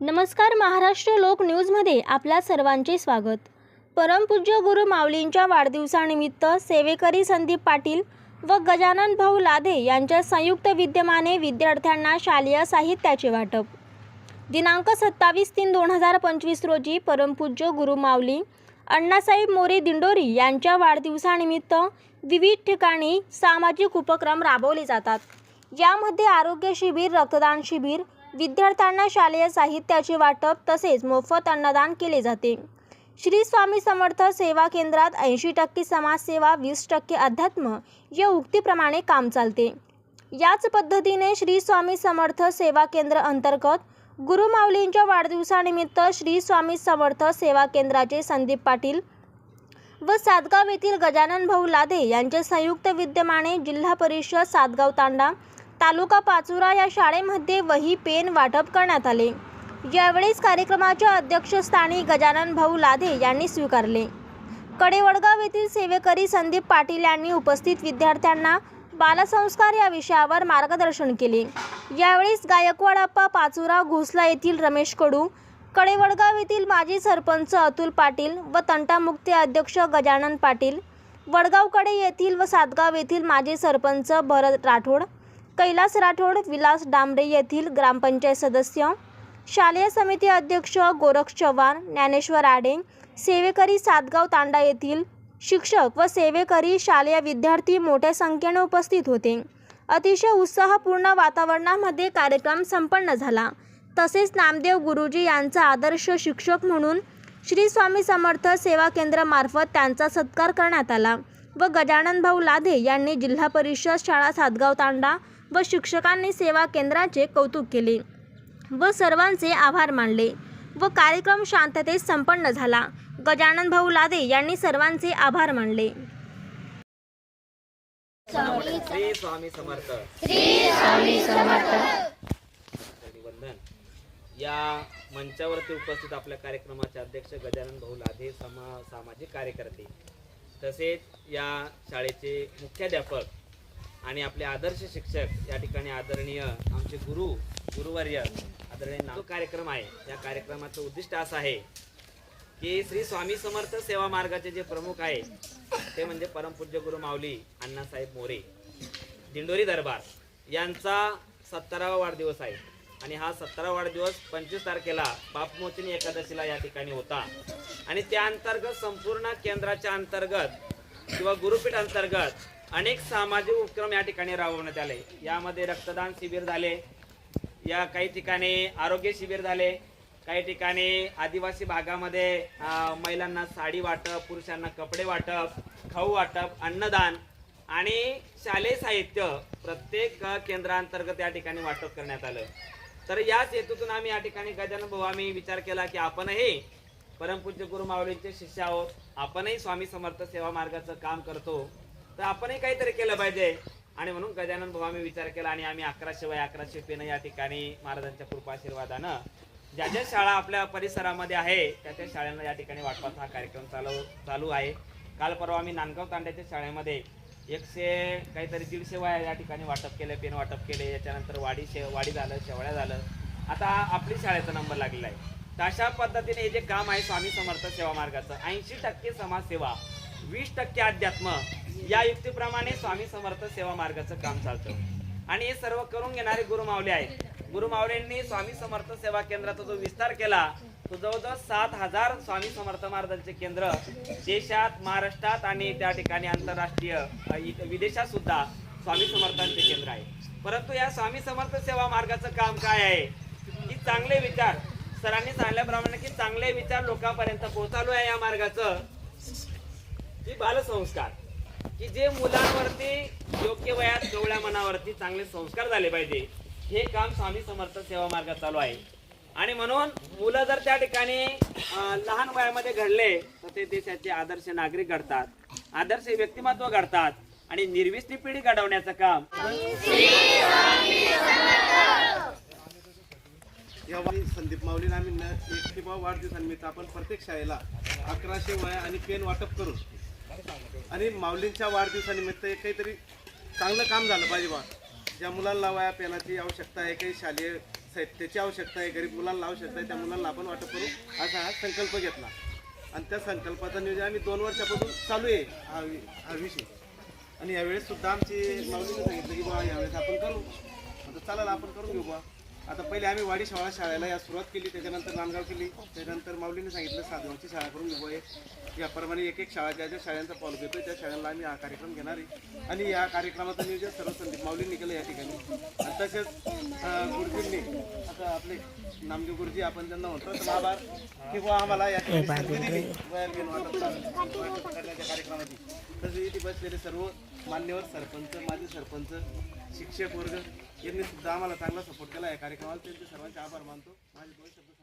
नमस्कार महाराष्ट्र लोक न्यूजमध्ये आपल्या सर्वांचे स्वागत. परमपूज्य गुरु माऊलींच्या वाढदिवसानिमित्त सेवेकरी संदीप पाटील व गजानन भाऊ लाधे यांच्या संयुक्त विद्यमाने विद्यार्थ्यांना शालेय साहित्याचे वाटप. दिनांक सत्तावीस तीन दोन हजार पंचवीस रोजी परमपूज्य गुरु माऊली अण्णासाहेब मोरे दिंडोरी यांच्या वाढदिवसानिमित्त विविध ठिकाणी सामाजिक उपक्रम राबवले जातात. यामध्ये आरोग्य शिबिर रक्तदान शिबिर विद्यार्थ्यांना शालेय साहित्याचे वाटप तसेच मोफत अन्नदान केले जाते. श्री स्वामी समर्थ सेवा केंद्रात ऐंशी टक्के समाजसेवा वीस टक्के अध्यात्म या उक्तीप्रमाणे काम चालते. याच पद्धतीने श्री स्वामी समर्थ सेवा केंद्र अंतर्गत गुरुमाऊलींच्या वाढदिवसानिमित्त श्री स्वामी समर्थ सेवा केंद्राचे संदीप पाटील व सातगाव येथील गजानन भाऊ लादे यांच्या संयुक्त विद्यमाने जिल्हा परिषद सातगाव तांडा तालुका पाचोरा या शाळेमध्ये वही पेन वाटप करण्यात आले. यावेळेस कार्यक्रमाच्या अध्यक्षस्थानी गजानन भाऊ लाधे यांनी स्वीकारले. कडेवडगाव येथील सेवेकरी संदीप पाटील यांनी उपस्थित विद्यार्थ्यांना बालसंस्कार या विषयावर मार्गदर्शन केले. यावेळेस गायकवाडाप्पा पाचुरा घोसला येथील रमेश कडू कडेवडगाव येथील माजी सरपंच अतुल पाटील व तंटामुक्ती अध्यक्ष गजानन पाटील वडगावकडे येथील व सातगाव येथील माजी सरपंच भरत राठोड कैलास राठोड विलास डांबरे येथील ग्रामपंचायत सदस्य शालेय समिती अध्यक्ष गोरख चव्हाण ज्ञानेश्वर आडे सेवेकरी सातगाव तांडा येथील शिक्षक व सेवेकरी शालेय विद्यार्थी मोठ्या संख्येने उपस्थित होते. अतिशय उत्साहपूर्ण वातावरणामध्ये कार्यक्रम संपन्न झाला. तसेच नामदेव गुरुजी यांचा आदर्श शिक्षक म्हणून श्री स्वामी समर्थ सेवा केंद्रामार्फत त्यांचा सत्कार करण्यात आला व गजानन भाऊ लाधे यांनी जिल्हा परिषद शाळा सातगाव तांडा व शिक्षकांनी सेवा केंद्राचे कौतुक केले व सर्वांचे आभार मानले व कार्यक्रम शांततेत संपन्न झाला. गजानन भाऊ लादे यांनी सर्वांचे आभार मानले. श्री स्वामी समर्थ. वंदन या मंचावरती उपस्थित आपल्या कार्यक्रमाचे अध्यक्ष गजानन भाऊ लाधे समा सामाजिक कार्यकर्ते तसेच या शाळेचे मुख्याध्यापक आणि आपले आदर्श शिक्षक या ठिकाणी आदरणीय आमचे गुरु गुरुवर्य आदरणीय नाव कार्यक्रम आहे. या कार्यक्रमाचं उद्दिष्ट असं आहे की श्री स्वामी समर्थ सेवा मार्गाचे जे प्रमुख आहे ते म्हणजे परमपूज्य गुरु माऊली अण्णासाहेब मोरे. दिंडोरी दरबार यांचा सत्तरावा वाढदिवस आहे. आणि हा सत्तरा वाढदिवस पंचवीस तारखेला बापमोचनी एकादशीला या ठिकाणी होता. आणि त्या अंतर्गत संपूर्ण केंद्राच्या अंतर्गत किंवा गुरुपीठ अंतर्गत अनेक सामाजिक उपक्रम या ठिकाणी राबवण्यात आले. यामध्ये रक्तदान शिबिर झाले. या काही ठिकाणी आरोग्य शिबिर झाले. काही ठिकाणी आदिवासी भागामध्ये महिलांना साडी वाटप पुरुषांना कपडे वाटप खाऊ वाटप अन्नदान आणि शालेय साहित्य प्रत्येक केंद्रांतर्गत या ठिकाणी वाटप करण्यात आलं. तर याच हेतूतून आम्ही या ठिकाणी गजानन भाऊ आम्ही विचार केला की आपणही परमपूज्य गुरु माऊलींचे शिष्य आहोत. आपणही स्वामी समर्थ सेवा मार्गाचं काम करतो. तर आपणही काहीतरी केलं पाहिजे. आणि म्हणून गजानन भाऊ आम्ही विचार केला आणि आम्ही अकराशे वय अकराशे पेनं या ठिकाणी महाराजांच्या कृपाशीर्वादानं ज्या ज्या शाळा आपल्या परिसरामध्ये आहे त्या त्या शाळांना या ठिकाणी वाटपाचा हा कार्यक्रम चालू चालू आहे. काल परवा आम्ही नांदगाव तांड्याच्या शाळेमध्ये एकशे काहीतरी दीडशे वया या ठिकाणी वाटप केले पेन वाटप केले. याच्यानंतर वाडी शे वाडी झालं शेवळ्या झालं. आता आपली शाळेचा नंबर लागलेला आहे. तर अशा पद्धतीने हे जे काम आहे स्वामी समर्थ सेवा मार्गाचं ऐंशी टक्के समाजसेवा वीस टक्के अध्यात्म या युक्तीप्रमाणे स्वामी समर्थ सेवा मार्गाचं काम चालतं. आणि हे सर्व करून घेणारे गुरुमावले आहेत. गुरुमावलेंनी स्वामी समर्थ सेवा केंद्राचा जो विस्तार केला तो जवळजवळ सात हजार स्वामी समर्थ महाराजांचे केंद्र देशात महाराष्ट्रात आणि त्या ठिकाणी आंतरराष्ट्रीय विदेशात सुद्धा स्वामी समर्थांचे केंद्र आहे. परंतु या स्वामी समर्थ सेवा मार्गाचं काम काय आहे? की चांगले विचार सरांनी सांगितल्याप्रमाणे की चांगले विचार लोकांपर्यंत पोहोचालो आहे या मार्गाचं. की बालसंस्कार. की जे मुलांवरती योग्य वयात जेवढ्या मनावरती चांगले संस्कार झाले पाहिजे हे काम स्वामी समर्थ सेवा मार्गात चालू आहे. आणि म्हणून मुलं जर त्या ठिकाणी लहान वयामध्ये घडले तर ते देशाचे आदर्श नागरिक घडतात आदर्श व्यक्तिमत्व घडतात आणि निर्विस्ती पिढी घडवण्याचं काम. यावेळी संदीप माऊलींना आम्ही एक किंवा वाढदिवसानिमित्त आपण प्रत्येक शाळेला अकराशे वया आणि पेन वाटप करू आणि माऊलींच्या वाढदिवसानिमित्त एक काहीतरी चांगलं काम झालं पाहिजे बा. ज्या मुलांना वया पेनाची आवश्यकता आहे काही शालेय साहित्याची आवश्यकता आहे गरीब मुलांना आवश्यकता आहे त्या मुलांना आपण वाटप करू असा हा संकल्प घेतला. आणि त्या संकल्पाचा नियोजन आम्ही दोन वर्षापासून चालू आहे. हा हा विषय. आणि यावेळेस सुद्धा आमची माऊलीने सांगितलं की बा यावेळेस आपण करू. आता चालेल आपण करून घेऊ बा आता पहिले आम्ही वाडी शाळा शाळेला या सुरुवात केली त्याच्यानंतर नांदगाव केली त्याच्यानंतर माऊलीने सांगितलं साधवांची शाळा करून घेऊ बुवा एक याप्रमाणे एक एक शाळा ज्या ज्या शाळांचा फॉलो घेतोय त्या शाळांना आम्ही हा कार्यक्रम घेणार आहे. आणि या कार्यक्रमाचं नियोजन सर्व संदीप माऊलींनी केलं या ठिकाणी. आणि तसेच गुरुजींनी आता आपले नामदेव गुरुजी आपण त्यांना म्हणतो तर आभार. की बुवा आम्हाला या ठिकाणी कार्यक्रमाची. तसे इथे बसलेले सर्व मान्यवर सरपंच माजी सरपंच शिक्षक वर्ग यांनी सुद्धा आम्हाला चांगला सपोर्ट केला. या कार्यक्रमाला त्यांचे सर्वांचे आभार मानतो. माझे दोन शब्द